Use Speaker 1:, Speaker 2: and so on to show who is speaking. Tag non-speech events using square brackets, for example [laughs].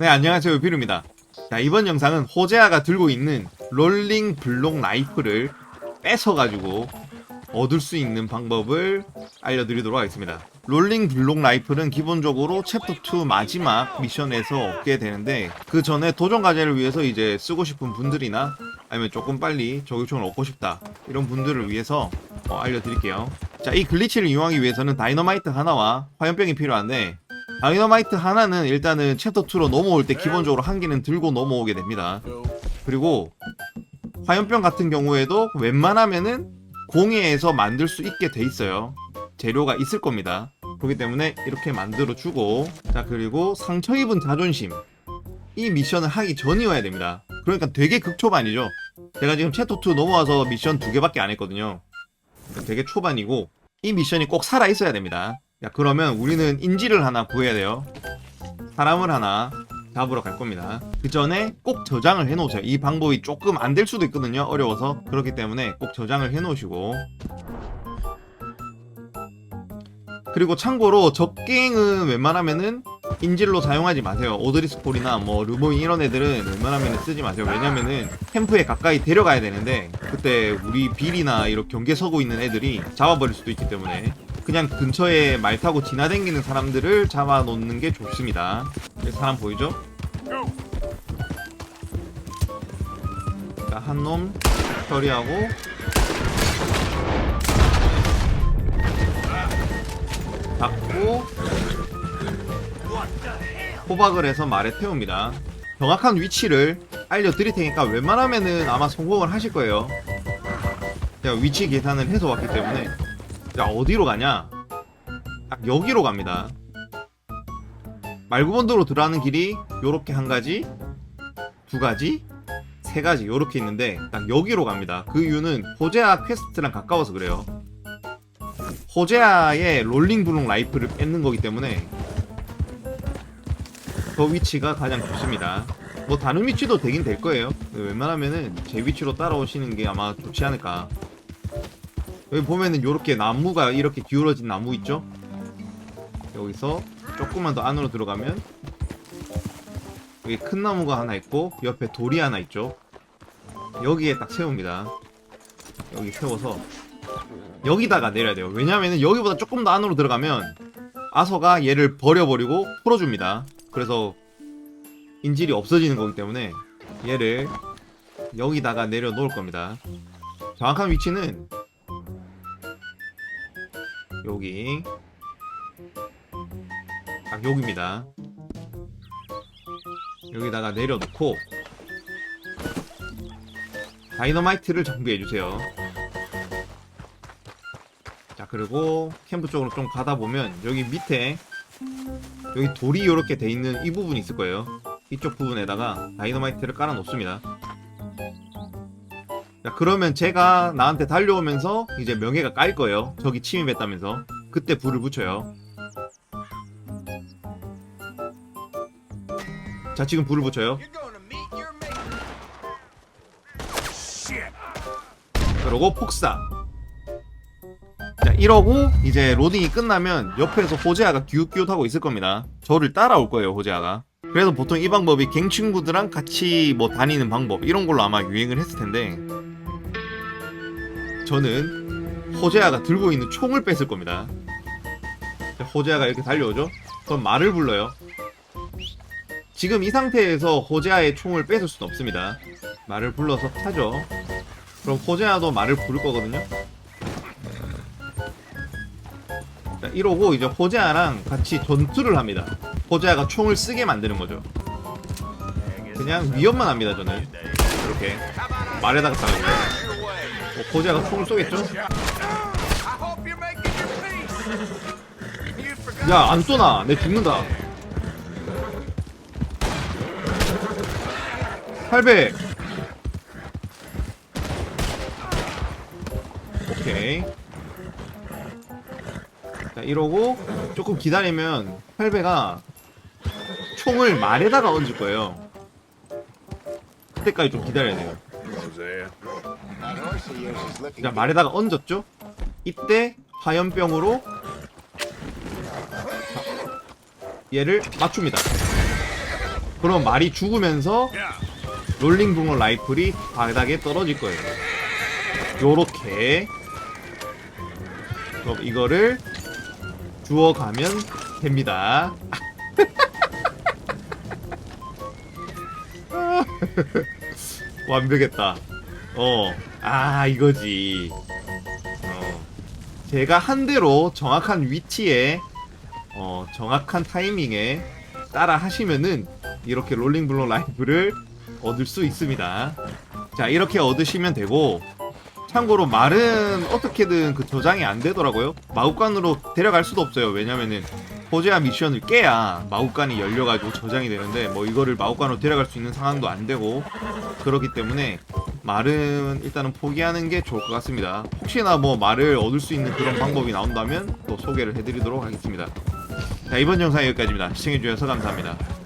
Speaker 1: 네, 안녕하세요. 비루입니다. 자, 이번 영상은 호재아가 들고 있는 롤링 블록 라이프를 뺏어가지고 얻을 수 있는 방법을 알려드리도록 하겠습니다. 롤링 블록 라이플은 기본적으로 챕터 2 마지막 미션에서 얻게 되는데 그 전에 도전 과제를 위해서 이제 쓰고 싶은 분들이나 아니면 조금 빨리 저격총을 얻고 싶다 이런 분들을 위해서 어, 알려드릴게요. 자, 이 글리치를 이용하기 위해서는 다이너마이트 하나와 화염병이 필요한데 다이너마이트 하나는 일단은 챕터 2로 넘어올 때 기본적으로 한 개는 들고 넘어오게 됩니다. 그리고 화염병 같은 경우에도 웬만하면은 공예에서 만들 수 있게 돼 있어요. 재료가 있을 겁니다. 그렇기 때문에 이렇게 만들어 주고 자 그리고 상처 입은 자존심 이 미션을 하기 전이어야 됩니다. 그러니까 되게 극초반이죠. 제가 지금 챕터 2 넘어와서 미션 두 개밖에 안 했거든요. 그러니까 되게 초반이고 이 미션이 꼭 살아 있어야 됩니다. 야 그러면 우리는 인지를 하나 구해야 돼요. 사람을 하나 잡으러 갈 겁니다. 그 전에 꼭 저장을 해 놓으세요. 이 방법이 조금 안 될 수도 있거든요. 어려워서. 그렇기 때문에 꼭 저장을 해 놓으시고. 그리고 참고로 적갱은 웬만하면은 인질로 사용하지 마세요. 오드리스폴이나 뭐 르보인 이런 애들은 웬만하면 쓰지 마세요. 왜냐면은 캠프에 가까이 데려가야 되는데 그때 우리 빌이나 이렇게 경계 서고 있는 애들이 잡아버릴 수도 있기 때문에 그냥 근처에 말 타고 지나다니는 사람들을 잡아놓는 게 좋습니다. 사람 보이죠? 자, 한 놈 처리하고 잡고 호박을 해서 말에 태웁니다. 정확한 위치를 알려드릴 테니까 웬만하면은 아마 성공을 하실 거예요. 제가 위치 계산을 해서 왔기 때문에 자 어디로 가냐? 딱 여기로 갑니다. 말구번도로 들어가는 길이 요렇게 한 가지, 두 가지, 세 가지 요렇게 있는데 딱 여기로 갑니다. 그 이유는 호재아 퀘스트랑 가까워서 그래요. 호재아의 롤링 블록 라이프를 뺏는 거기 때문에 그 위치가 가장 좋습니다. 뭐 다른 위치도 되긴 될 거예요. 웬만하면은 제 위치로 따라오시는 게 아마 좋지 않을까. 여기 보면은 요렇게 나무가 이렇게 기울어진 나무 있죠? 여기서 조금만 더 안으로 들어가면 여기 큰 나무가 하나 있고 옆에 돌이 하나 있죠. 여기에 딱 세웁니다. 여기 세워서 여기다가 내려야 돼요. 왜냐면은 여기보다 조금 더 안으로 들어가면 아서가 얘를 버려버리고 풀어줍니다. 그래서 인질이 없어지는 거기 때문에 얘를 여기다가 내려 놓을 겁니다. 정확한 위치는 여기 딱 여기입니다. 여기다가 내려놓고 다이너마이트를 정비해 주세요. 자 그리고 캠프 쪽으로 좀 가다 보면 여기 밑에 여기 돌이 이렇게 돼 있는 이 부분이 있을 거예요. 이쪽 부분에다가 다이너마이트를 깔아 놓습니다. 자 그러면 제가 나한테 달려오면서 이제 명예가 깔 거예요. 저기 침입했다면서 그때 불을 붙여요. 자 지금 불을 붙여요. 그러고 폭사. 자, 이러고 이제 로딩이 끝나면 옆에서 호재아가 기웃기웃하고 있을 겁니다. 저를 따라올 거예요, 호재아가. 그래서 보통 이 방법이 갱 친구들랑 같이 뭐 다니는 방법 이런 걸로 아마 유행을 했을 텐데 저는 호재아가 들고 있는 총을 뺏을 겁니다. 자, 호재아가 이렇게 달려오죠? 그럼 말을 불러요. 지금 이 상태에서 호재아의 총을 뺏을 수는 없습니다. 말을 불러서 타죠. 그럼 호재아도 말을 부를 거거든요. 자, 이러고 이제 호재아랑 같이 전투를 합니다. 호재아가 총을 쓰게 만드는 거죠. 그냥 위협만 합니다, 저는. 이렇게 말에다가. 어, 호재아가 총을 쏘겠죠? 야, 안 쏘나? 내 죽는다. 800. 오케이. 자, 이러고 조금 기다리면 8배가 총을 말에다가 얹을 거예요. 그때까지 좀 기다려야 돼요. 자, 말에다가 얹었죠? 이때 화염병으로 얘를 맞춥니다. 그럼 말이 죽으면서. 롤링 붕어 라이플이 바닥에 떨어질 거예요. 요렇게. 그럼 이거를 주워가면 됩니다. [laughs] 완벽했다. 어, 아, 이거지. 어, 제가 한 대로 정확한 위치에, 어, 정확한 타이밍에 따라 하시면은 이렇게 롤링 블록 라이프를 얻을 수 있습니다. 자, 이렇게 얻으시면 되고, 참고로 말은 어떻게든 그 저장이 안 되더라고요. 마구간으로 데려갈 수도 없어요. 왜냐면은 호재아 미션을 깨야 마구간이 열려가지고 저장이 되는데 뭐 이거를 마구간으로 데려갈 수 있는 상황도 안 되고 그렇기 때문에 말은 일단은 포기하는 게 좋을 것 같습니다. 혹시나 뭐 말을 얻을 수 있는 그런 방법이 나온다면 또 소개를 해드리도록 하겠습니다. 자 이번 영상 여기까지입니다. 시청해주셔서 감사합니다.